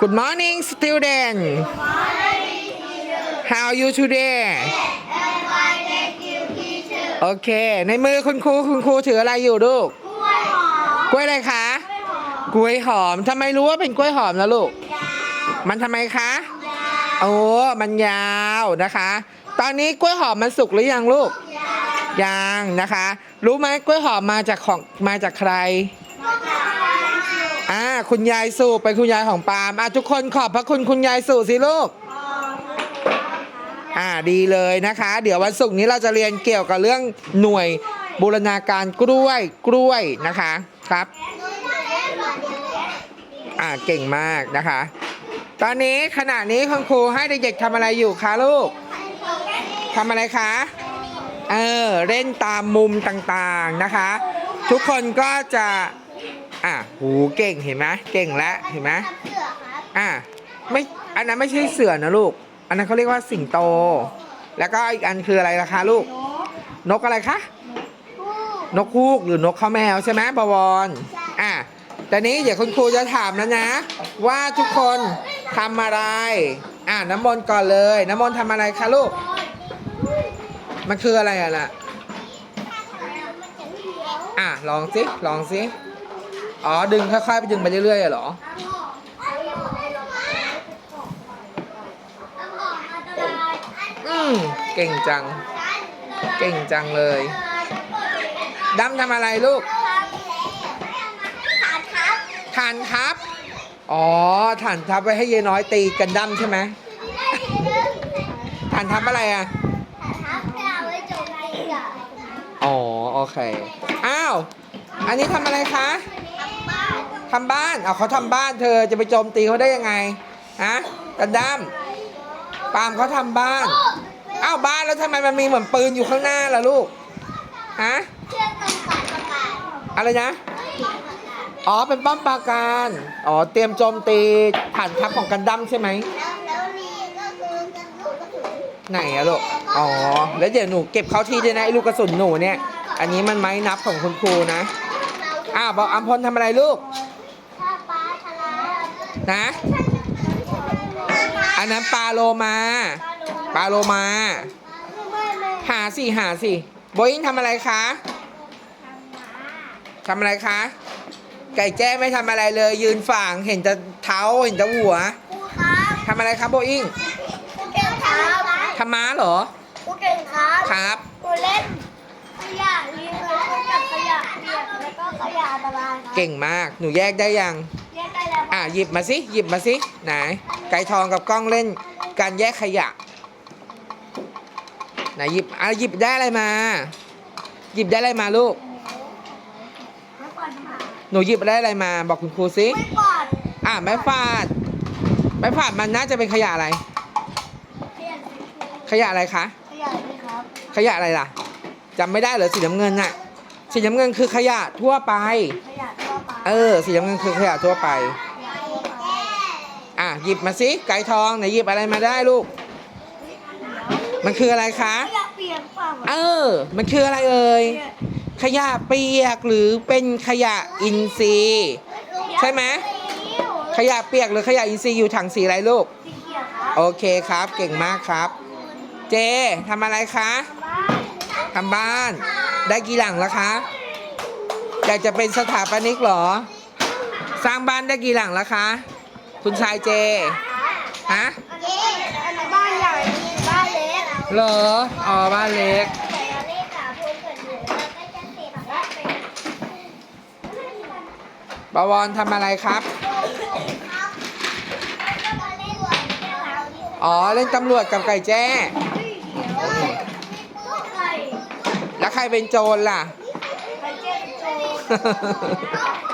Good morning student How are you today โอเค ในมือคุณครูคุณครูถืออะไรอยู่ลูกกล้วยอะไรคะ กล้วยหอมทำไมรู้ว่าเป็นกล้วยหอมนะลูก มันทำไมคะ โอ้ มันยาวนะคะ ตอนนี้กล้วยหอมมันสุกหรือยังลูก ยังนะคะ รู้ไหมกล้วยหอมมาจากของมาจากใครอ่า คุณยายสู่เป็นคุณยายของปาล์มอะทุกคนขอบพระคุณคุณยายสู่สิลูกอ่าดีเลยนะคะ เดี๋ยววันศุกร์นี้เราจะเรียนเกี่ยวกับเรื่องหน่วยบูรณาการกล้วยกล้วยนะคะครับ อ่าเก่งมากนะคะ ตอนนี้ขณะนี้คุณครูให้เด็กๆทำอะไรอยู่คะลูกทำอะไรคะเออเล่นตามมุมต่างๆนะคะ ทุกคนก็จะ อะหูเก่งเห็นไหมเก่งแล้วเห็นไหมอะไม่อันนั้นไม่ใช่เสือนะลูก อันนั้นเขาเรียกว่าสิงโต แล้วก็อีกอันคืออะไรล่ะคะลูก นกอะไรคะนกฮูกหรือนกข้าวแมวใช่ไหมบวรอะแต่นี้เดี๋ยวคุณครูจะถามแล้วนะ ว่าทุกคนทำอะไร อะน้ำมนต์ก่อนเลย น้ำมนต์ทำอะไรคะลูก มันคืออะไรอะล่ะอะลองสิลองสิ อ๋อ ดึงค่อยๆไปดึงไปเรื่อยๆอะเหรอ อืมเก่งจัง เก่งจังเลยดำทำอะไรลูกฐานทับ อ๋อฐานทับไว้ให้เยายน้อยตีกันดั้มใช่ไหมฐานทับอะไรอะอ๋อ โอเค อ้าว อันนี้ทำอะไรคะ ทำบ้านเอาเขาทำบ้านเธอจะไปโจมตีเขาได้ยังไงฮะกันดั้มปาล์มเขาทำบ้านอ้าวบ้านแล้วทำไมมันมีเหมือนปืนอยู่ข้างหน้าล่ะลูกฮะอะไรนะอ๋อเป็นป้อมปราการอ๋อเตรียมโจมตีฐานทัพของกันดั้มใช่ไหมไหนอะลูกอ๋อแล้วเดี๋ยวหนูเก็บเข้าที่ด้วยนะไอ้ลูกกระสุนหนูเนี่ย อันนี้มันไม้นับของคุณครูนะอ้าวบอกอัมพลทำอะไรลูก นะ อันนั้นปลาโลมา ปลาโลมา หาสิหาสิโบอิงทำอะไรคะทำอะไรคะ ไก่แจ้ไม่ทำอะไรเลย ยืนฝ่างเห็นแต่เท้าเห็นแต่หัวทำอะไรครับโบอิงทำม้าเหรอครับเล่นขยะรีไซเคิลกับขยะเปียกแล้วก็ขยะอันตรายครับเก่งมาก หนูแยกได้ยังแยกได้แล้ว อะหยิบมาสิหยิบมาสิไหนไก่ทองกับกล้องเล่นการแยกขยะไหนหยิบอะหยิบได้อะไรมา หยิบได้อะไรมาลูกไม่ก่อนมาหนูหยิบได้อะไรมา บอกคุณครูสิ ไม่ก่อนอะไม้ฟาดไม้ฟาดมันน่าจะเป็นขยะอะไรเปลี่ยนขยะอะไรคะขยะนี่ครับขยะอะไรล่ะจำไม่ได้เหรอสีน้ำเงินน่ะสีน้ำเงินคือขยะทั่วไป ขยะทั่วไป เออสีน้ำเงินคือขยะทั่วไป ขยะทั่วไป อะ หยิบมาสิไก่ทองไหนหยิบอะไรมาได้ลูก มันคืออะไรคะขยะเปียกเปล่าเออ มันคืออะไรเอ่ย ขยะเปียกหรือเป็นขยะอินทรีย์ ใช่ไหม ขยะเปียกหรือขยะอินทรีย์อยู่ถังสีอะไรลูก สีเขียวครับโอเคครับ เก่งมากครับ เจทำอะไรคะทำบ้าน ได้กี่หลังแล้วคะ อยากจะเป็นสถาปนิกเหรอ สร้างบ้านได้กี่หลังแล้วคะ คุณชายเจ ฮะ บ้านใหญ่มีบ้านเล็กเหรอ อ๋อ บ้านเล็ก แต่อันนี้สามคนเกิดหนูแล้วก็จะเสร็จแล้วเป็นบวรทำอะไรครับอ๋อ เล่นตำรวจกับไก่แจ้แล้วใครเป็นโจรล่ะใครเจ๊เป็นโจร